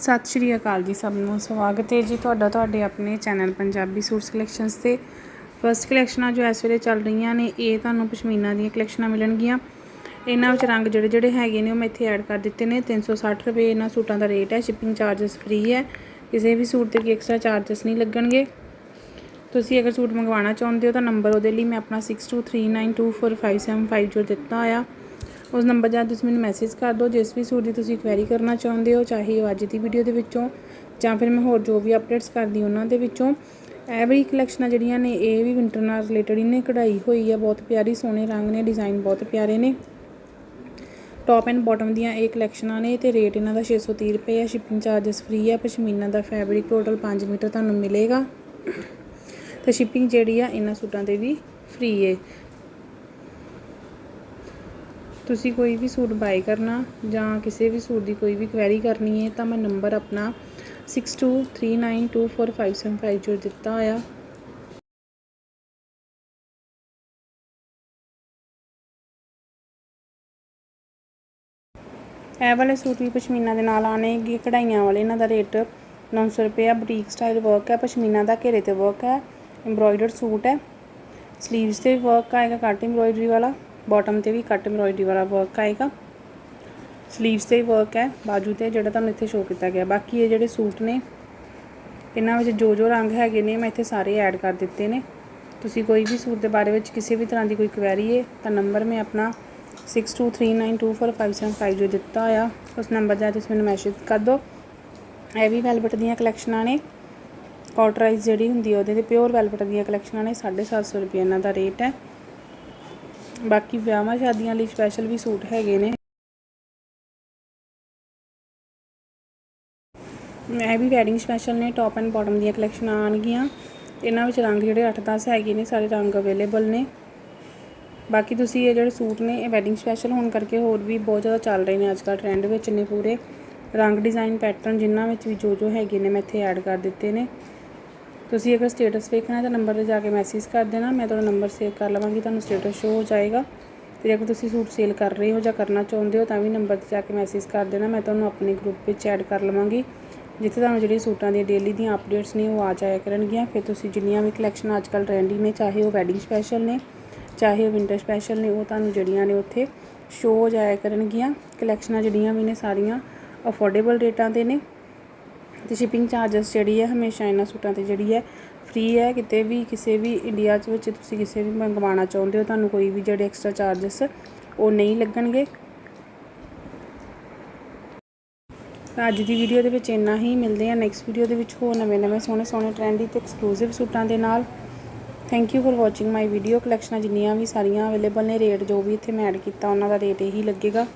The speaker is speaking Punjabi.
ਸਤਿ ਸ਼੍ਰੀ ਅਕਾਲ ਜੀ ਸਭ ਨੂੰ, ਸਵਾਗਤ ਹੈ ਜੀ ਤੁਹਾਡਾ ਤੁਹਾਡੇ ਆਪਣੇ ਚੈਨਲ ਪੰਜਾਬੀ ਸੂਟਸ ਕਲੈਕਸ਼ਨਸ ਤੇ। ਫਸਟ ਕਲੈਕਸ਼ਨਾਂ ਜੋ ਇਸ ਵੇਲੇ ਚੱਲ ਰਹੀਆਂ ਨੇ, ਇਹ ਤੁਹਾਨੂੰ ਪਸ਼ਮੀਨਾ ਦੀਆਂ ਕਲੈਕਸ਼ਨਾਂ ਮਿਲਣਗੀਆਂ। ਇਹਨਾਂ ਵਿੱਚ ਰੰਗ ਜਿਹੜੇ ਜਿਹੜੇ ਹੈਗੇ ਨੇ, ਉਹ ਮੈਂ ਇੱਥੇ ਐਡ ਕਰ ਦਿੱਤੇ ਨੇ। 360 ਰੁਪਏ ਇਹਨਾਂ ਸੂਟਾਂ ਦਾ ਰੇਟ ਹੈ ਸ਼ਿਪਿੰਗ ਚਾਰजेस ਫ੍ਰੀ ਹੈ। ਕਿਸੇ ਵੀ ਸੂਟ ਤੇ ਕੋਈ ਐਕਸਟਰਾ ਚਾਰजेस ਨਹੀਂ ਲੱਗਣਗੇ। ਤੁਸੀਂ ਅਗਰ ਸੂਟ ਮੰਗਵਾਉਣਾ ਚਾਹੁੰਦੇ ਹੋ ਤਾਂ ਨੰਬਰ ਉਹਦੇ ਲਈ ਮੈਂ ਆਪਣਾ 6239245750 ਦਿੱਤਾ ਆ। ਉਸ ਨੰਬਰ 'ਤੇ ਤੁਸੀਂ ਮੈਨੂੰ ਮੈਸੇਜ ਕਰ ਦਿਓ, ਜਿਸ ਵੀ ਸੂਟ ਦੀ ਤੁਸੀਂ ਕੁਐਰੀ ਕਰਨਾ ਚਾਹੁੰਦੇ ਹੋ, ਚਾਹੇ ਉਹ ਅੱਜ ਦੀ ਵੀਡੀਓ ਦੇ ਵਿੱਚੋਂ ਜਾਂ ਫਿਰ ਮੈਂ ਹੋਰ ਜੋ ਵੀ ਅਪਡੇਟਸ ਕਰਦੀ ਉਹਨਾਂ ਦੇ ਵਿੱਚੋਂ, ਇਹ ਵਾਲੀ ਕਲੈਕਸ਼ਨਾਂ ਜਿਹੜੀਆਂ ਨੇ, ਇਹ ਵੀ ਵਿੰਟਰ ਨਾਲ ਰਿਲੇਟਡ ਹੀ ਨੇ, ਕਢਾਈ ਹੋਈ ਹੈ ਬਹੁਤ ਪਿਆਰੀ ਸੋਹਣੇ ਰੰਗ ਨੇ ਡਿਜ਼ਾਈਨ ਬਹੁਤ ਪਿਆਰੇ ਨੇ। ਟੌਪ ਐਂਡ ਬਾਟਮ ਦੀਆਂ ਇਹ ਕਲੈਕਸ਼ਨਾਂ ਨੇ ਤੇ ਰੇਟ ਇਹਨਾਂ ਦਾ 630 ਰੁਪਏ ਹੈ ਸ਼ਿਪਿੰਗ ਚਾਰजेस ਫ੍ਰੀ ਹੈ ਪਸ਼ਮੀਨਾ ਦਾ ਫੈਬਰਿਕ ਟੋਟਲ 5 ਮੀਟਰ ਤੁਹਾਨੂੰ ਮਿਲੇਗਾ। ਤੇ ਸ਼ਿਪਿੰਗ ਜਿਹੜੀ ਆ, ਇਹਨਾਂ ਸੂਟਾਂ ਤੇ ਵੀ ਫ੍ਰੀ ਹੈ ਤੁਸੀਂ ਕੋਈ ਵੀ ਸੂਟ ਬਾਈ ਕਰਨਾ ਜਾਂ ਕਿਸੇ ਵੀ ਸੂਟ ਦੀ ਕੋਈ ਵੀ ਕੁਐਰੀ ਕਰਨੀ ਹੈ ਤਾਂ ਮੈਂ ਨੰਬਰ ਆਪਣਾ 6239245750 ਜੋ ਦਿੱਤਾ ਹੋਇਆ। ਇਹ ਵਾਲੇ ਸੂਟ ਵੀ ਪਸ਼ਮੀਨਾ ਦੇ ਨਾਲ ਆਣੇਗੇ ਕਢਾਈਆਂ ਵਾਲੇ, ਇਹਨਾਂ ਦਾ ਰੇਟ 900 ਰੁਪਏ ਬੁਟੀਕ ਸਟਾਈਲ ਵਰਕ ਹੈ, ਪਸ਼ਮੀਨਾ ਦਾ ਘੇਰੇ ਤੇ ਵਰਕ ਹੈ ਐਮਬ੍ਰੋਇਡਰਡ ਸੂਟ ਹੈ। ਸਲੀਵਸ ਤੇ ਵਰਕ ਆਏਗਾ ਕੱਟ ਐਮਬ੍ਰੋਇਡਰੀ ਵਾਲਾ। ਬਾਟਮ ਤੇ ਵੀ ਕੱਟ ਐਮਬ੍ਰੋਇਡਰੀ ਵਾਲਾ ਵਰਕ ਆਏਗਾ। ਸਲੀਵਸ ਤੇ ਵਰਕ ਹੈ, ਬਾਜੂ ਤੇ ਜਿਹੜਾ ਤੁਹਾਨੂੰ ਇੱਥੇ ਸ਼ੋਅ ਕੀਤਾ ਗਿਆ। ਬਾਕੀ ਇਹ ਜਿਹੜੇ ਸੂਟ ਨੇ, ਇਹਨਾਂ ਵਿੱਚ ਜੋ ਜੋ ਰੰਗ ਹੈਗੇ ਨੇ, ਮੈਂ ਇੱਥੇ ਸਾਰੇ ਐਡ ਕਰ ਦਿੱਤੇ ਨੇ। ਤੁਸੀਂ ਕੋਈ ਵੀ ਸੂਟ ਦੇ ਬਾਰੇ ਵਿੱਚ ਕਿਸੇ ਵੀ ਤਰ੍ਹਾਂ ਦੀ ਕੋਈ ਕੁਐਰੀ ਹੈ, ਤਾਂ ਨੰਬਰ ਮੈਂ ਆਪਣਾ 6239245750 ਜੋ ਦਿੱਤਾ ਆ, ਉਸ ਨੰਬਰ 'ਤੇ ਤੁਸੀਂ ਮੈਨੂੰ ਮੈਸੇਜ ਕਰ ਦਿਓ। ਇਹ ਵੀ ਵੈਲਵਟ ਦੀਆਂ ਕਲੈਕਸ਼ਨਾਂ ਨੇ। ਕਾਟਰਾਈਜ਼ ਜਿਹੜੀ ਹੁੰਦੀ ਹੈ ਉਹਦੇ ਤੇ ਪਿਓਰ ਵੈਲਵਟ ਦੀਆਂ ਕਲੈਕਸ਼ਨਾਂ ਨੇ 750 ਰੁਪਏ ਇਹਨਾਂ ਦਾ ਰੇਟ ਹੈ। ਬਾਕੀ ਵਿਆਹਾਂ ਸ਼ਾਦੀਆਂ ਲਈ ਸਪੈਸ਼ਲ ਵੀ ਸੂਟ ਹੈਗੇ ਨੇ। ਇਹ ਵੀ ਵੈਡਿੰਗ ਸਪੈਸ਼ਲ ਨੇ ਟੌਪ ਐਂਡ ਬਾਟਮ ਦੀਆਂ ਕਲੈਕਸ਼ਨਾਂ ਆਣਗੀਆਂ ਇਹਨਾਂ ਵਿੱਚ ਰੰਗ ਜਿਹੜੇ 8-10 ਹੈਗੇ ਨੇ, ਸਾਰੇ ਰੰਗ ਅਵੇਲੇਬਲ ਨੇ। ਬਾਕੀ ਤੁਸੀਂ ਇਹ ਜਿਹੜੇ ਸੂਟ ਨੇ, ਇਹ ਵੈਡਿੰਗ ਸਪੈਸ਼ਲ ਹੋਣ ਕਰਕੇ ਹੋਰ ਵੀ ਬਹੁਤ ਜ਼ਿਆਦਾ ਚੱਲ ਰਹੇ ਨੇ ਅੱਜ ਅੱਜਕੱਲ ਟ੍ਰੈਂਡ ਵਿੱਚ ਨੇ ਪੂਰੇ। ਰੰਗ ਡਿਜ਼ਾਈਨ ਪੈਟਰਨ ਜਿਨ੍ਹਾਂ ਵਿੱਚ ਵੀ ਜੋ ਜੋ ਹੈਗੇ ਨੇ, ਮੈਂ ਇੱਥੇ ਐਡ ਕਰ ਦਿੱਤੇ ਨੇ। ਤੁਸੀਂ ਅਗਰ ਸਟੇਟਸ ਵੇਖਣਾ ਤਾਂ ਨੰਬਰ 'ਤੇ ਜਾ ਕੇ ਮੈਸੇਜ ਕਰ ਦੇਣਾ, ਮੈਂ ਤੁਹਾਡਾ ਨੰਬਰ ਸੇਵ ਕਰ ਲਵਾਂਗੀ, ਤੁਹਾਨੂੰ ਸਟੇਟਸ ਸ਼ੋ ਹੋ ਜਾਏਗਾ। ਤੇ ਅਗਰ ਤੁਸੀਂ ਸੂਟ ਸੇਲ ਕਰ ਰਹੇ ਹੋ ਜਾਂ ਕਰਨਾ ਚਾਹੁੰਦੇ ਹੋ ਤਾਂ ਵੀ ਨੰਬਰ 'ਤੇ ਜਾ ਕੇ ਮੈਸੇਜ ਕਰ ਦੇਣਾ, ਮੈਂ ਤੁਹਾਨੂੰ ਆਪਣੇ ਗਰੁੱਪ ਵਿੱਚ ਐਡ ਕਰ ਲਵਾਂਗੀ। ਜਿੱਥੇ ਤੁਹਾਨੂੰ ਜਿਹੜੀ ਸੂਟਾਂ ਦੀਆਂ ਡੇਲੀ ਦੀਆਂ ਅਪਡੇਟਸ ਨੇ, ਉਹ ਆ ਜਾਇਆ ਕਰਨਗੀਆਂ। ਫਿਰ ਤੁਸੀਂ ਜਿੰਨੀਆਂ ਵੀ ਕਲੈਕਸ਼ਨ ਅੱਜਕੱਲ ਟ੍ਰੈਂਡੀ ਨੇ, ਚਾਹੇ ਉਹ ਵੈਡਿੰਗ ਸਪੈਸ਼ਲ ਨੇ, ਚਾਹੇ ਉਹ ਵਿੰਟਰ ਸਪੈਸ਼ਲ ਨੇ, ਉਹ ਤੁਹਾਨੂੰ ਜਿਹੜੀਆਂ ਨੇ ਉੱਥੇ ਸ਼ੋ ਹੋ ਜਾਇਆ ਕਰਨਗੀਆਂ। ਕਲੈਕਸ਼ਨਾਂ ਜਿਹੜੀਆਂ ਵੀ ਨੇ, ਸਾਰੀਆਂ ਅਫੋਰਡੇਬਲ ਰੇਟਾਂ ਤੇ ਨੇ। ਤੇ ਸ਼ਿਪਿੰਗ ਚਾਰजेस ਜਿਹੜੀ ਹੈ ਹਮੇਸ਼ਾ ਇਹਨਾਂ ਸੂਟਾਂ ਤੇ ਜਿਹੜੀ ਹੈ ਫ੍ਰੀ ਹੈ। ਕਿਤੇ ਵੀ, ਕਿਸੇ ਵੀ ਇੰਡੀਆ 'ਚ ਵਿੱਚ ਤੁਸੀਂ ਕਿਸੇ ਵੀ ਮੰਗਵਾਉਣਾ ਚਾਹੁੰਦੇ ਹੋ, ਤੁਹਾਨੂੰ ਕੋਈ ਵੀ ਜਿਹੜੇ ਐਕਸਟਰਾ ਚਾਰजेस ਉਹ ਨਹੀਂ ਲੱਗਣਗੇ। ਅੱਜ ਦੀ ਵੀਡੀਓ ਦੇ ਵਿੱਚ ਇੰਨਾ ਹੀ। ਮਿਲਦੇ ਆ ਨੈਕਸਟ ਵੀਡੀਓ ਦੇ ਵਿੱਚ ਹੋਰ ਨਵੇਂ-ਨਵੇਂ ਸੋਹਣੇ-ਸੋਹਣੇ ਟ੍ਰੈਂਡੀ ਤੇ ਐਕਸਕਲੂਸਿਵ ਸੂਟਾਂ ਦੇ ਨਾਲ। Thank you for watching my video ਕਲੈਕਸ਼ਨਾਂ ਜਿੰਨੀਆਂ ਵੀ ਸਾਰੀਆਂ ਅਵੇਲੇਬਲ ਨੇ ਰੇਟ ਜੋ ਵੀ ਇੱਥੇ ਮੈਂ ਐਡ ਕੀਤਾ, ਉਹਨਾਂ ਦਾ ਰੇਟ ਇਹੀ ਲੱਗੇਗਾ।